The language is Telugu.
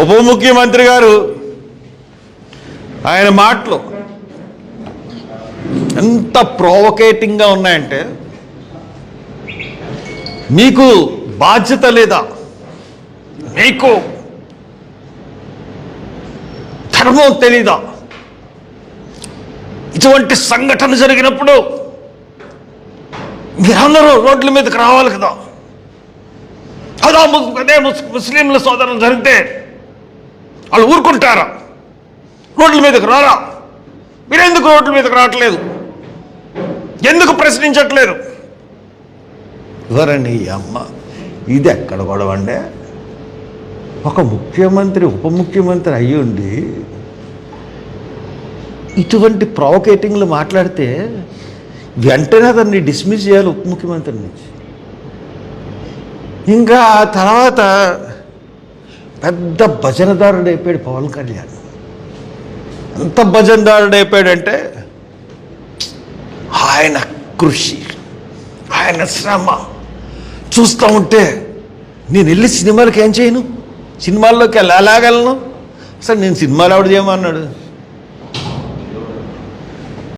ఉప ముఖ్యమంత్రి గారు ఆయన మాటలు ఎంత ప్రోవకేటింగ్గా ఉన్నాయంటే మీకు బాధ్యత లేదా? మీకు ధర్మం తెలీదా? ఇటువంటి సంఘటన జరిగినప్పుడు మీరందరూ రోడ్ల మీదకి రావాలి కదా. అదా అదే ముస్- ముస్లింల సోదరులు జరిగితే వాళ్ళు ఊరుకుంటారా? రోడ్ల మీదకి రారా? మీరెందుకు రోడ్ల మీదకి రావట్లేదు? ఎందుకు ప్రశ్నించట్లేదు? ఎవరండి ఈ అమ్మ? ఇది ఎక్కడ గొడవ అండి? ఒక ముఖ్యమంత్రి ఉప ముఖ్యమంత్రి అయ్యి ఉండి ఇటువంటి ప్రొవకేటింగ్లు మాట్లాడితే వెంటనే అతన్ని డిస్మిస్ చేయాలి ఉప ముఖ్యమంత్రి నుంచి. ఇంకా తర్వాత పెద్ద భజనదారుడు అయిపోయాడు పవన్ కళ్యాణ్. ఎంత భజనదారుడు అయిపోయాడంటే ఆయన కృషి ఆయన శ్రమ. చూస్తూ ఉంటే నేను వెళ్ళి సినిమాలకు ఏం చేయను? సినిమాల్లోకి వెళ్ళగలను అసలు నేను సినిమాలు ఆవిడ చేయమన్నాడు?